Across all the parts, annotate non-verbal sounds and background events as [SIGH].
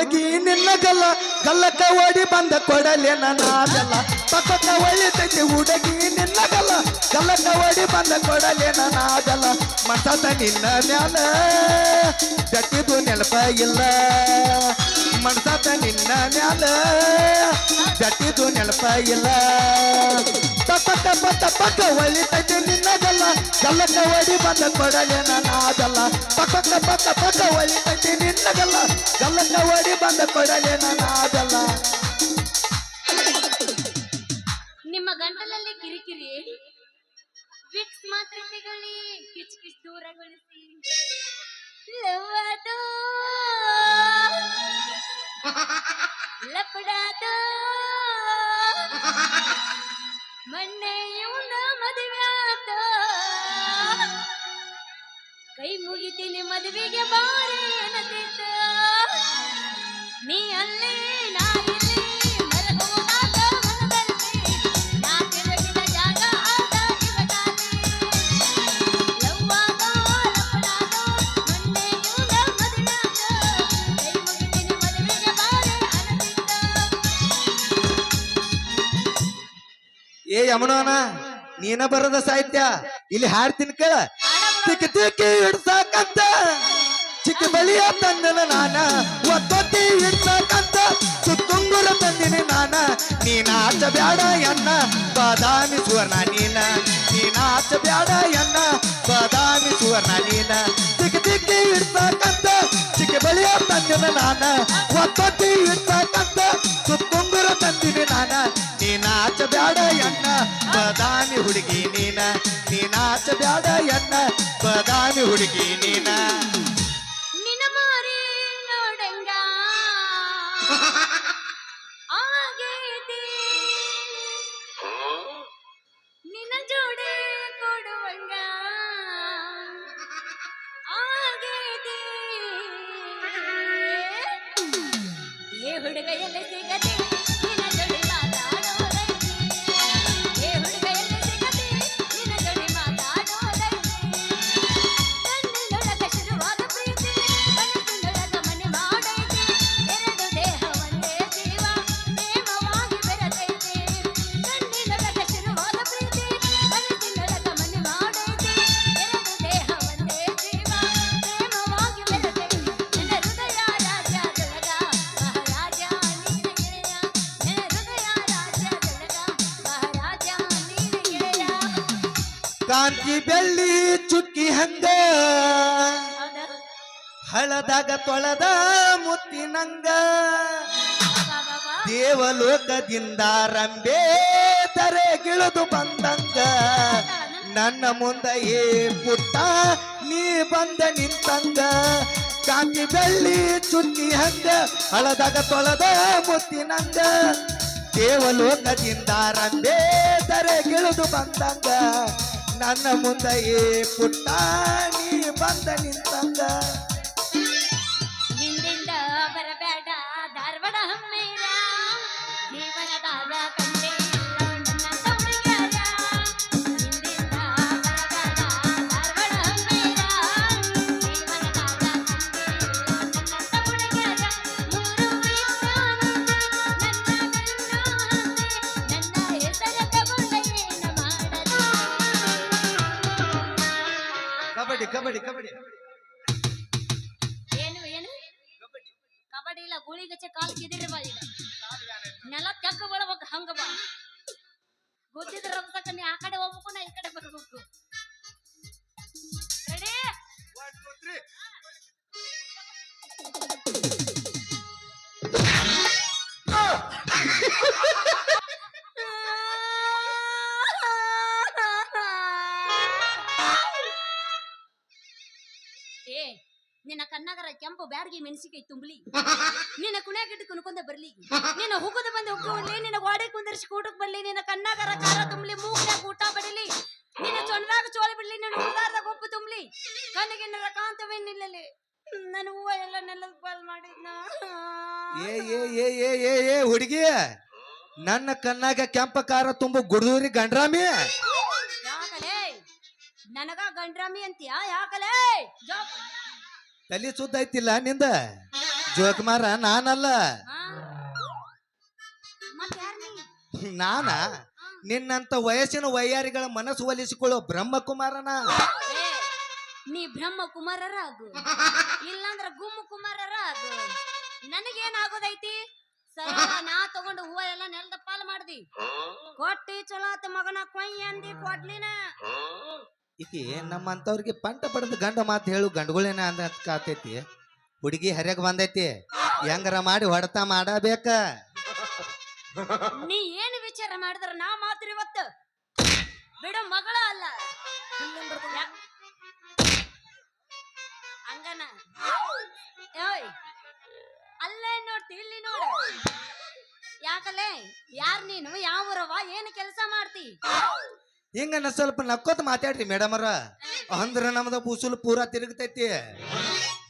ಹುಡುಗಿ ನಿನ್ನ ಗಲ್ಲ ಗಲ್ಲಕ್ಕ ಓಡಿ ಬಂದ ಕೊಡಲೆ ನಾದಲ್ಲ ಪಕ್ಕಕ್ಕ ಹೊಳಿತೈತಿ ಹುಡುಗಿ ನಿನ್ನ ಗಲ್ಲ ಗಲ್ಲಕ್ಕ ಓಡಿ ಬಂದ ಕೊಡಲೆ ನಾದಲ್ಲ ಮಸದ ನಿನ್ನ ಮ್ಯಾಲ ಜಟ್ಟಿದು ನೆನಪ ಇಲ್ಲ. ಮನ್ಸದ ನಿನ್ನ ಮ್ಯಾಲ. ಜಟ್ಟಿದು ನೆನಪ ಇಲ್ಲ. ತಪ್ಪಕ್ಕ ಪಕ್ಕ ಪಕ್ಕ ಹೊಳಿತೈತಿ ನಿನ್ನ ಗಲ್ಲ ಗಲ್ಲಕ್ಕ ಓಡಿ ಬಂದ ಕೊಡಲೆ ನಾದಲ್ಲ ಪಕ್ಕಕ್ಕ ಪಕ್ಕ ಪಕ್ಕ ಹೊಳಿತೈತಿ ನಿನ್ನ ಗಲ್ಲ ಗಲ್ಲಕ್ಕ ಓಡಿ ಬಂದ ಕೊಡಲೆ ನಾದಲ್ಲ ನಿಮ್ಮ ಗಂಟಲಲ್ಲಿ ಕಿರಿಕಿರಿ. ವಿಕ್ಸ್ ಮಾತ್ರ ತಗೊಳ್ಳಿ ಕಿಚ್ ಕಿಚ್ ದೂರಗೊಳಿಸಿ. ಲವ್ವಾದೋ ಲಪಡಾದೋ ಮೊನ್ನೆ ಇವನ ಮದುವೆ ಆತ. ಕೈ ಮುಗಿತೀನಿ ಮದುವೆಗೆ ಬಾರಿ ಅನ್ನತಿದ್ದ ನೀ ಅಲ್ಲೇ ನಾ ಯಮನೋನ, ನೀನ ಬರದ ಸಾಹಿತ್ಯ, ಇಲ್ಲಿ ಹಾಡ್ತೀನಿ ಕೇಳ. ತಿಕ್ಕಿ ತಿಕ್ಕಿ ಹಿಡ್ಸಾಕಂತ, ಚಿಕ್ಕ ಬಲಿಯ ತಂದನ ನಾನ, ಒತ್ತೊತ್ತಿ ಹಿಡ್ಸಾಕಂತ, ಸುತ್ತುಂಗುರ ತಂದಿನ ನಾನ. ನೀನಾಚ ಬ್ಯಾಡ ಎನ್ನ, ಬಾದಾಮಿ ಸುವರ್ಣ ನೀನ. ನೀನಾಚ ಬ್ಯಾಡ ಎನ್ನ, ಬಾದಾಮಿ ಸುವರ್ಣ ನೀನ. ತಿಕ್ಕಿ ತಿಕ್ಕಿ ಹಿಡ್ಸಾಕಂತ, ಚಿಕ್ಕ ಬಲಿಯ ತಂದಿನ ನಾನ, ಒತ್ತೊತ್ತಿ ಹಿಡ್ಸಕಂತ ಬದಾಮಿ ಹುಡುಗಿ ನೀನ ನೀನಾಚ ಬ್ಯಾಡ ಎನ್ನ ಬದಾಮಿ ಹುಡುಗಿ ನೀನ. ನಿನ ನೋಡಂಗ. [LAUGHS] ಕಾಂತಿ ಬೆಳ್ಳಿ ಚುಕ್ಕಿ ಹಂಗ. ಹಳದಾಗ ತೊಳದ ಮುತ್ತಿನಂಗ. ದೇವಲೋಕದಿಂದ ರಂಬೆ ತರೆಗಿಳಿದು ಬಂದಂಗ. ನನ್ನ ಮುಂದೆ ಏ ಪುಟ್ಟ, ನೀ ಬಂದ ನಿಂತಂಗ. ಕಾಂತಿ ಬೆಳ್ಳಿ ಚುಕ್ಕಿ ಹಂಗ, ಹಳದಾಗ ತೊಳೆದ ಮುತ್ತಿನಂಗ. ದೇವಲೋಕದಿಂದ ರಂಬೆ ತರೆಗಿಳಿದು ಬಂದಂಗ. ನನ್ನ ಮುಂದೆ ಪುಟ್ಟ ನೀ ಬಂದ ನಿಂತಂಗ. ಗೊತ್ತಿದ್ರ ರಕ್ತಕ್ಕ ನೀ ಆ ಕಡೆ ಹೋಗ್ಬೇಕು ನಾ ಈ ಕಡೆ ಬರ್ಬೇಕು. ರೆಡಿ ಏ ನಿನ್ನ ಕನ್ನಗರ ಕೆಂಪು ಬ್ಯಾಡ್ಗಿ ಮೆಣಸಿಕಾಯಿ ತುಂಬಲಿ. ನಿನ್ನ ಕುಣ್ಯಾಗಿಟ್ಟು ಕುಣ್ಕೊಂಡ ಬರ್ಲಿ. ನಿನ್ನ ಹುಗುದ ಬಂದು ಹುಗ್ಗುವಲ್ಲಿ ಗೋಡೆ ಕುಂದರ್ಸಿ ಕೂಟಕ್ ಬರ್ಲಿ ನಿನ್ನ ಕಣ್ಣಾಗರ ಕಾರ ತುಂಬಲಿ ಮೂಗ್ನ್ಯಾಗ ಊಟ ಬಡಿಲಿ ನಿನ್ನ ಚೊಣ್ಣಾಗ ಚೋಳಿ ಬಿಡ್ಲಿ ನನ್ನ ಉದಾರದ ಗೊಬ್ಬು ತುಂಬಲಿ ಕಣ್ಣಿಗೆ ಕಾಂತವೇ ನಿಲ್ಲಲಿ. ನನ್ನ ಹೂವ ಎಲ್ಲ ನೆಲದ ಪಾಲ್ ಮಾಡಿದ್ನ. ಏ ಏ ಏ ಏ ಏ ಏ ಹುಡುಗಿ ನನ್ನ ಕಣ್ಣಾಗ ಕೆಂಪ ಕಾರ ತುಂಬ ಗುಡ್ದೂರಿ ಗಂಡ್ರಾಮಿ. ಯಾಕಲೇ? ನನಗ ಗಂಡ್ರಾಮಿ ಅಂತೀಯ? ಯಾಕಲೇ? ತಲೆ ತಲಿ ಸುದ್ದ ಐತಿಲ್ಲ ನಿಂದ? ಜೋಕುಮಾರ ನಾನಲ್ಲ. ಹಾ. ನಾನ ನಿನ್ನಂತ ವಯಸ್ಸಿನ ವೈಯಾರಿಗಳ ಮನಸ್ಸು ಒಲಿಸಿಕೊಳ್ಳೋ ಬ್ರಹ್ಮಕುಮಾರನ? ಕುಮಾರನ ನೀ ಬ್ರಹ್ಮ ಕುಮಾರರ ಆಗು. ಇಲ್ಲಾಂದ್ರ ಗುಮ್ಮ ಕುಮಾರರ ಆಗು. ನನಗೇನಾಗೋದೈತಿ? ಸರ ನಾ ತಗೊಂಡು ಹೂವ ಎಲ್ಲ ನೆಲದ ಪಾಲು ಮಾಡ್ದಿ. ಕೊಟ್ಟಿ ಚಲೋ ಆತ ಮಗನ ಕೊಯ್ ಅಂದಿ ಕೊಡ್ಲಿನ. ಈಕಿ ನಮ್ಮಂತವ್ರಿಗೆ ಪಂಟ ಪಡೆದ ಗಂಡ ಮಾತು ಹೇಳು ಗಂಡುಗಳೇನ ಅಂದ ಕಾತೈತಿ. ಹುಡುಗಿ ಹರಿಯಾಗ ಬಂದೈತಿ. ಹೆಂಗರ ಮಾಡಿ ಹೊಡೆತ ಮಾಡಬೇಕ? ನೀ ಏನು ವಿಚಾರ ಮಾಡಿದ್ರ ನಾ ಮಾತ್ರ ಇವತ್ತು? ಬಿಡು ಮಗಳ ಅಲ್ಲ. ಹಂಗನ ಅಲ್ಲೇ ನೋಡ್ತಿ, ಇಲ್ಲಿ ನೋಡು. ಯಾಕಲೆ? ಯಾರ್ ನೀನು? ಯಾವ ಏನು ಕೆಲಸ ಮಾಡ್ತಿ? ಹಿಂಗನ ಸ್ವಲ್ಪ ನಕ್ಕೋತ ಮಾತಾಡ್ರಿ ಮೇಡಮರ ಅಂದ್ರ ನಮ್ದ ಉಸುಲು ಪೂರಾ ತಿರುಗತೈತಿ.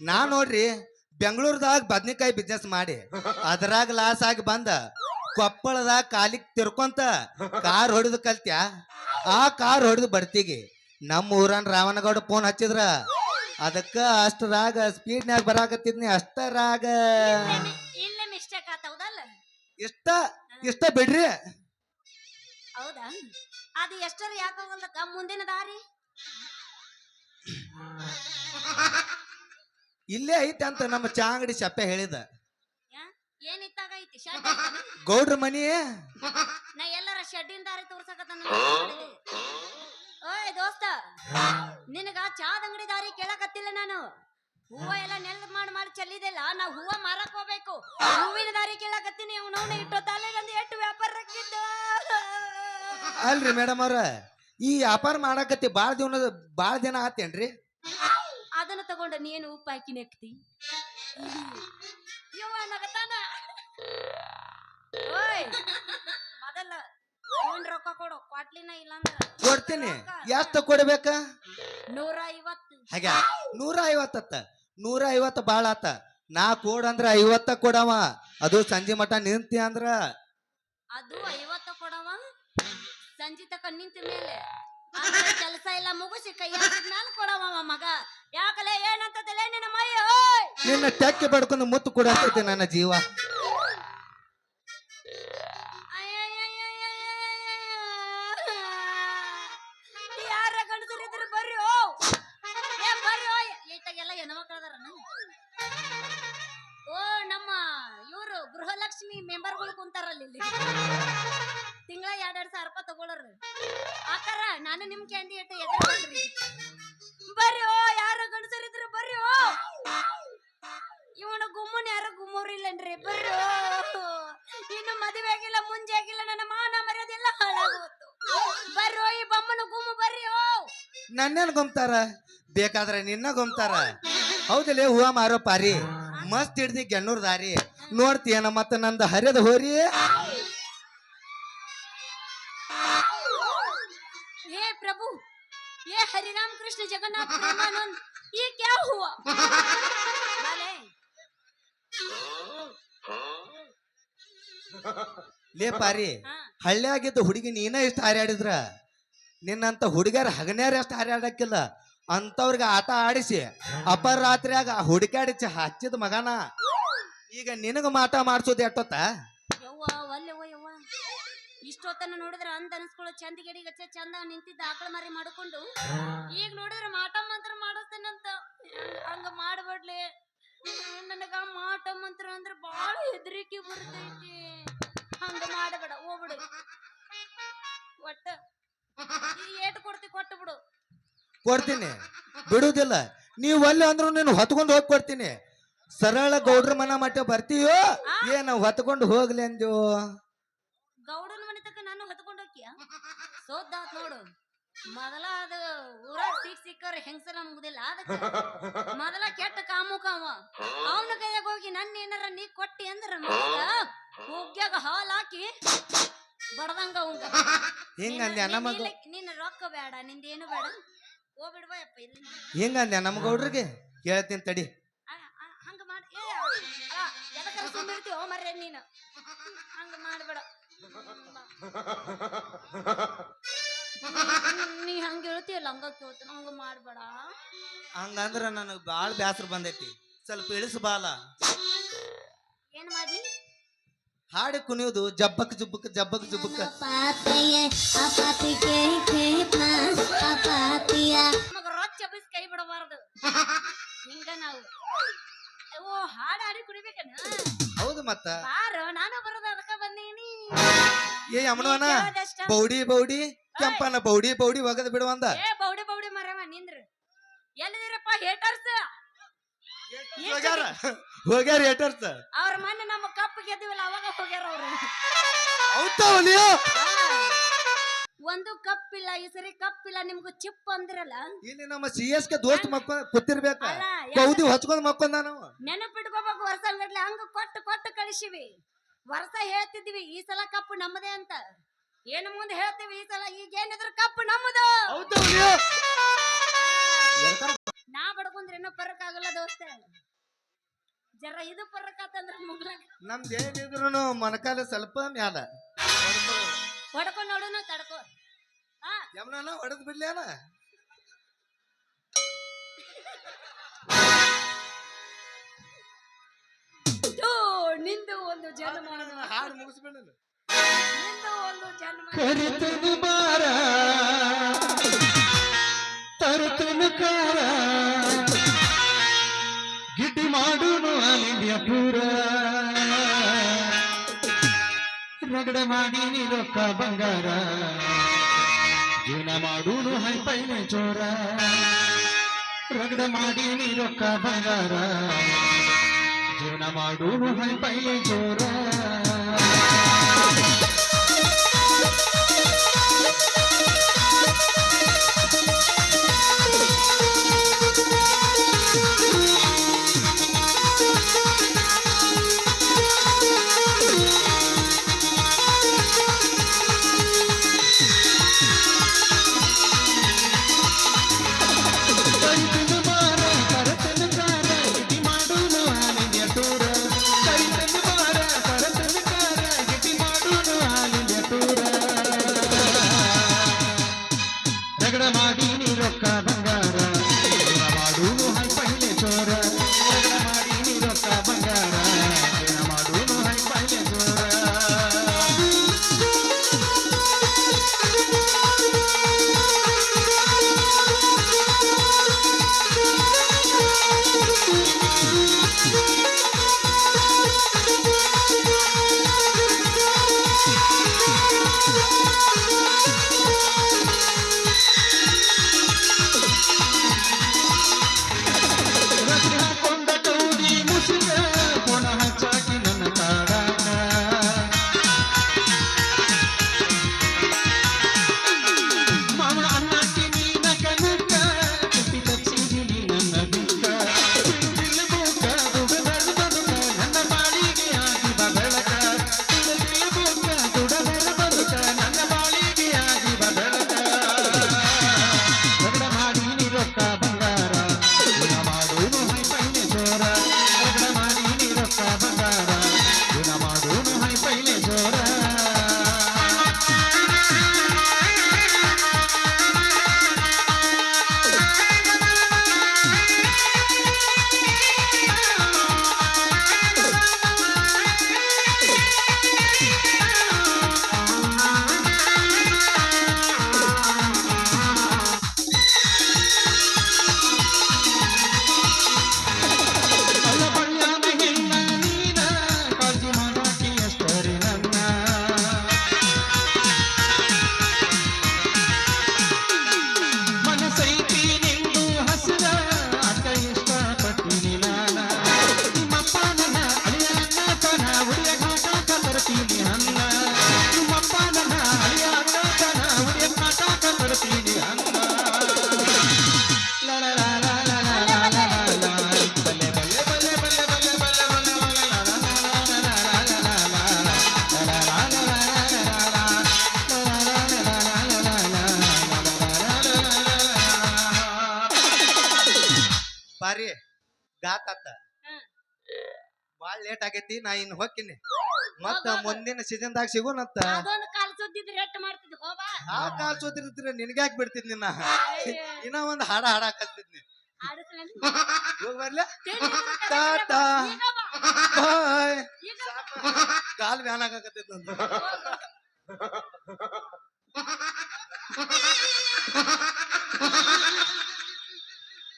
ನಾ ನೋಡ್ರಿ, ಬೆಂಗಳೂರದಾಗ ಬದ್ನಿಕಾಯಿ ಬಿಸ್ನೆಸ್ ಮಾಡಿ. ಅದ್ರಾಗ ಲಾಸ್ ಆಗಿ ಬಂದ ಕೊಪ್ಪಳದಾಗ ಕಾಲಿಗೆ ತಿರ್ಕೊಂತ ಕಾರ್ ಹೊಡೆದು ಕಲ್ತ್ಯ? ಆ ಕಾರ್ ಹೊಡೆದು ಬರ್ತೀಗಿ. ನಮ್ಮ ಊರನ್ ರಾವಣಗೌಡ ಫೋನ್ ಹಚ್ಚಿದ್ರ. ಅದಕ್ಕ ಅಷ್ಟರಾಗ ಸ್ಪೀಡ್ನ್ಯಾಗ ಬರಾಕತ್ತಿದ್ನಿ ಅಷ್ಟರಾಗ ಇಲ್ಲೇ- ಆತೌದಲ್ಲ ಇಷ್ಟ ಇಷ್ಟ ಬಿಡ್ರಿ. ಹೌದಾ? ಅದು ಎಷ್ಟರ ಯಾಕೋಗಲ್ಲಕ್ಕ ಮುಂದಿನ ದಾರಿ? ಇಲ್ಲೇ ಐತೆ ಅಂತ ನಮ್ಮ ಚಾ ಅಂಗಡಿ ಚಪ್ಪೆ ಹೇಳಿದ? ಏನಿತ್ತಾಗ ಐತಿ ಶೆಡ್ ಗೌಡ್ರ ಮನಿ? ನಾ ಎಲ್ಲರ ಶೆಡ್ಡಿನ ದಾರಿ ತೋರ್ಸಕತ್ತಾನ ಓಯ್ ದೋಸ್ತ ನಿನಗ ಚಾದ ಅಂಗಡಿ ದಾರಿ ಕೇಳಕತ್ತಿಲ್ಲ ನಾನು. ಹೂವ ಎಲ್ಲ ನೆಲದ ಮಾಡಿ ಮಾಡಿ ಚೆಲ್ಲಿದೆಲ್ಲ ನಾ ಹೂವ ಮಾರಕ್ ಹೋಗ್ಬೇಕು. ಹೂವಿನ ದಾರಿ ಕೇಳಕತ್ತೀನಿ. ಅವನವನ ಇಟ್ಟು ತಲೆ ಬಂದು ಎಷ್ಟು ವ್ಯಾಪಾರ ರಕ್ಕಿದ್ದ ಅಲ್ರಿ ಮೇಡಮ್ ಅವ್ರ ಈ ವ್ಯಾಪಾರ ಮಾಡಾಕತ್ತಿ ಬಾಳ ದಿನ ಬಾಳ ದಿನ ಆತೇನ್ರಿ? ಅದನ್ನ ತಗೊಂಡ ನೀನು ಉಪ್ಪು ಹಾಕಿ ನೆಕ್ತಿ. ಯವ್ವ ನಗತಾನ. ಓಯ್ ಮೊದಲ ಫೋನ್ ರೊಕ್ಕ ಕೊಡು ಕ್ವಾಟ್ಲಿನ ಇಲ್ಲಂದ್ರ. ಕೊಡ್ತೀನಿ. ಎಷ್ಟು ಕೊಡ್ಬೇಕ? ನೂರ ಐವತ್ತು ಹಾಗೆ ನೂರ ಐವತ್ತತ್ತ ನೂರ ಐವತ್ತು ಬಾಳ ಆತ. ನಾ ಕೊಡಂದ್ರ ಐವತ್ತ ಕೊಡವ. ಅದು ಸಂಜೆ ಮಟ ನಿಂತಿ ಅಂದ್ರ. ಅದು ಐವತ್ತು ಕೊಡವ. ಸಂಜೆ ತಕ ನಿಂತ ಮೇಲೆ. ಕೆಲಸ ಎಲ್ಲ ಮುಗಿಸಿ ಕೈ ನಾನು ಕೊಡವ ಮಗ. ಯಾಕಲೆ ಏನಂತದಲ್ಲ ನಿನ್ನ ಮೈ ನಿನ್ನ ಟೆಕ್ಕೆ ಬಡ್ಕೊಂಡು ಮುತ್ತು ಕೊಡತೈತಿ ನನ್ನ ಜೀವ. ನನ್ನೇನ್ ಗುಮ್ತಾರ ಬೇಕಾದ್ರೆ ನಿನ್ನ ಗುಮ್ತಾರ ಹೌದಿಲ್ಲ ಹೂವ ಮಾರೋ ಪಾರಿ ಮಸ್ತ್ ಹಿಡ್ದಿ ಗೆನ್ನೂರ್ ದಾರಿ ನೋಡ್ತೀಯನ ಮತ್ತ ನಂದ ಹರಿದ ಹೋರಿ हे प्रभु ये हरिराम कृष्ण जगन्नाथ प्रेमानंद ये क्या हुआ भले ಲೇ ಪಾರಿ हाँ ಹಳ್ಳಿಯಾಗಿದ್ದ ಹುಡುಗಿ ನೀನ ಇಷ್ಟ ಹಾರ್ಯಾಡಿದ್ರ ನಿನ್ನಂತ ಹುಡುಗರ ಹಗನ್ಯಾರ ಎಷ್ಟು ಹರಿಯಾಡಕ್ಕಿಲ್ಲ ಅಂತವ್ರಿಗೆ ಆಟ ಆಡಿಸಿ ಅಪರಾತ್ರಿಯಾಗ ಹುಡುಕಾಡಿಸಿ ಹಚ್ಚಿದ ಮಗನ. ಈಗ ನಿನಗ ಮಾಟ ಮಾಡಿಸೋದು ಎಟ್ಟೊತ್ತ? ಯವ್ವ ಒಲ್ಲೆವ್ವ ಯವ್ವ ಇಷ್ಟೊತ್ತನ ನೋಡಿದ್ರ ಅಂದ ಅನ್ಸ್ಕೊಳ್ಳೋ ಚಂದ ಗಿಡಿ ಗಚ್ಚ ಚಂದ ನಿಂತಿದ್ದ ಆಕಳ ಮರಿ ಮಾಡ್ಕೊಂಡು, ಈಗ ನೋಡಿದ್ರೆ ಮಾಟ ಮಂತ್ರ ಮಾಡಿಸ್ತೇನಂತ ಹಂಗ- ಮಾಡ್ಬೇಡ್ಲಿ. ನನಗ ಮಾಟ ಮಂತ್ರ ಅಂದ್ರ ಬಾಳ ಹೆದರಿಕೆ ಬರ್ತೈತಿ. ಕೊಡ್ತೀನಿ. ಬಿಡುದಿಲ್ಲ ನೀವು ಅಲ್ಲಿ ಅಂದ್ರು ನೀನು ಹೊತ್ಕೊಂಡು ಹೋಗಿ ಕೊಡ್ತೀನಿ. ಸರಳ ಗೌಡ್ರ ಮನ ಮಟ್ಟ ಬರ್ತೀಯೋ? ಏನ ಹೊತ್ಕೊಂಡು ಹೋಗ್ಲಿ ಅಂದ್ಯೋ? ಗೌಡನ ಮನೆ ತಕ ನಾನು ಹೊತ್ಕೊಂಡು ಹೋಗ್ಯ ಸೋದ್ದಾತ್ ನೋಡು. ಮೊದಲ ಅದು ಊರಾಗ ಸಿಕ್ ಸಿಕ್ಕರ್ ಹೆಂಗಸರ ಮುಗುದಿಲ್ಲ. ಅದಕ್ಕೆ ಮೊದಲ ಕೆಟ್ಟ ಕಾಮುಕ ಅವ. ಅವನ ಕೈಯಾಗ ಹೋಗಿ ನನ್ನ ಏನಾರ ನೀ ಕೊಟ್ಟಿ ಅಂದ್ರ ಹೋಗ್ಯಾಗ ಹಾಲ್ ಹಾಕಿ ಬಡದಂಗ ಅವಂಗ ಹಿಂಗಂದ್ಯ ನಮ್ಮ ನಿನ್ನ ರೊಕ್ಕ ಬೇಡ ನಿಂದೇನು ಬೇಡ. ಹಿಂಗಂದ್ಯ ನಮ್ಮ ಗೌಡ್ರಿಗೆ ಹೇಳ್ತೀನಿ ತಡಿ. ಹಂಗ ಮಾಡಿ ಎದಕ್ಕಾರ ಸುಮ್ಮಿರ್ತೀವೋ ಮರ್ರೆ ನೀನು. ಹಂಗ ಮಾಡ್ಬೇಡ. ನೀ ಹಂಗ ಹೇಳ್ತೀಯಲ್ಲ ಹಂಗ ಕೇಳ್ತೀನಿ ಹಂಗ ಮಾಡ್ಬೇಡ. ಹಂಗಂದ್ರ ನನಗೆ ಭಾಳ ಬ್ಯಾಸರ ಬಂದೈತಿ. ಸ್ವಲ್ಪ ಇಳಿಸು ಬಾಲ. ಏನ್ ಮಾಡ್ಲಿ? ಹಾಡು ಕುಣಿಯೋದು ಜಬ್ಬಕ್ ಜುಬ್ಬಕ್ ಜಬ್ಬಕ್ ಜುಬ್ಬಕ್. ನಮಗ ರೊಚ್ಚ ಬಿಸ್ ಕೈ ಬಿಡಬಾರ್ದು. ಹಿಂಗ ನಾವು. ಓ ಹಾಡು ಹಾಡಿ ಕುಡಿಬೇಕನ ಹೌದು ಮತ್ತ. ಬಾರ ನಾನು ಬರೋದ ಅದಕ್ಕ ಬಂದೀನಿ. ಏ ಅಮ್ಮನವನ. ಬೌಡಿ ಬೌಡಿ ಕೆಂಪನ ಬೌಡಿ ಬೌಡಿ ಒಗದ್ ಬಿಡುವಂದ ಏ ಬೌಡಿ ಬೌಡಿ ಮರವ ನಿಂದ್ರ. ಎಲ್ಲಿದಿರಪ್ಪ ಹೇಟರ್ಸ್? ಹೋಗ್ಯಾರ ಏಟರ್ಸ್ ಅವ್ರ ಮೊನ್ನೆ ನಮ್ಮ ಕಪ್ ಗೆದ್ದಿವಲ್ಲ ಅವಾಗ ಹೋಗ್ಯಾರ ಅವ್ರು. ಹೌದಾ ಒಂದು ಕಪ್ ಇಲ್ಲ ಈ ಸರಿ ಕಪ್ ಇಲ್ಲ ನಿಮ್ಗೂ ಚಿಪ್ ಅಂದ್ರಲ್ಲ. ಇಲ್ಲಿ ನಮ್ಮ ಸಿ ಎಸ್ ಕೆ ದೋಸ್ತ್ ಮಕ್ಕ ಕೂತಿರ್ಬೇಕು? ಕೌದಿ ಹೊಚ್ಕೊಂಡ್ ಮಕ್ಕೊಂದ ನಾವು? ನೆನಪಿಟ್ಕೋಬೇಕು ವರ್ಷ ಗಟ್ಲೆ ಹಂಗ ಕೊಟ್ಟು ಕೊಟ್ಟು ಕಳಿಸಿವಿ. ವರ್ಷ ಹೇಳ್ತಿದ್ವಿ ಈ ಸಲ ಕಪ್ ನಮ್ಮದೇ ಅಂತ. ಏನು ಮುಂದೆ ಹೇಳ್ತೀವಿ ಈ ಸಲ ಈಗ ಏನಿದ್ರು ಕಪ್ ನಮ್ಮದು. ಹೌದಾ ನಾ ಬಡ್ಕೊಂಡ್ರೆ ಏನೋ ಬರಕ್ ಆಗಲ್ಲ ದೋಸ್ತ. ಜರ ಇದು ಪರಕ್ ಆತಂದ್ರ ಮುಗ್ಲಾಗ ನಮ್ದು ಏನಿದ್ರು ಮೊಣಕಾಲ ಸ್ವಲ್ಪ ಮ್ಯಾಲ. ಹೊಡ್ಕೊ ನೋಡುನ ತಡ್ಕೋ. ಹಾ ಯಮನ ಹೊಡೆದ್ ಬಿಡ್ಲೇನ? ಥೂ, ನಿಂದು ಒಂದು ಜನ್ಮ. ಹಾಡು ಮುಗಿಸ್ಬಿಡ ನಿಂದು ಒಂದು ಜನ್ಮ. ಕರಿತನು ಬಾರ ತರುತನು ಕಾರ. ಗಿಡ್ಡಿ ಮಾಡುನು ಅಲಿಂದ್ಯ ಪೂರ. ರಗಡ ಮಾಡಿ ನೀ ರೊಕ್ಕ ಬಂಗಾರ. ಜೀವನ ಮಾಡುನು ಹೈ ಪೈನೆ ಚೋರ. ರಗಡ ಮಾಡಿ ನೀ ರೊಕ್ಕ ಬಂಗಾರ. ಜೀವನ ಮಾಡುನು ಹೈ ಪೈನೆ ಚೋರ. ಲೇಟ್ ಆಗೈತಿ ನಾ ಇನ್ ಹೊಕ್ಕಿನಿ. ಮತ್ತ ಮುಂದಿನ ಸೀಸನ್ ಸೀಸನ್ದಾಗ ಸಿಗೋಣತ್ತ ಅದೊಂದು ಕಾಲ್ ಸುದ್ದಿದ್ರೆ ರೆಟ್ ಮಾಡ್ತಿದ್ ಹೋಬಾ ಆ ಕಾಲ್ ಸುದ್ದಿದ್ರೆ ನಿನ್ಗ್ಯಾಕ್ ಬಿಡ್ತಿದ್ ನಿನ್ನ ಇನ್ನ ಒಂದ್ ಹಾಡ ಹಾಡ ತಿಂಡಿ ಟಾಟಾ. ಬಾಯ್. ಕಾಲ್ ಬ್ಯಾನ್ ಆಗಾಕತ್ತೈತ್ ನಂದು.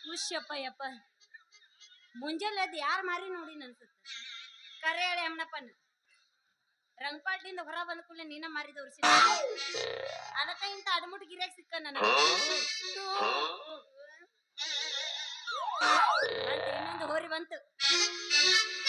ಹುಷ್ಯಪ್ಪ ಯಪ್ಪ. ಮುಂಜಾನೆ ಅದು ಯಾರ್ ಮಾರಿ ನೋಡಿ ಅನ್ಸುತ್ತ ಕರೆ ಹೇಳಿ ಅಮ್ಮನಪ್ಪನ ರಂಗಪಾಟಿಂದ ಹೊರ ಬಂದ ಕೂಡಲೇ ನೀನ ಮಾರಿ ತೋರಿಸಿ ಅದಕ್ಕ ಇಂತ ಅಡಮುಟ್ ಗಿರಿಯಾಗ ಸಿಕ್ಕ ಬಂತು ಇನ್ನೊಂದು ಹೋರಿ ಬಂತು.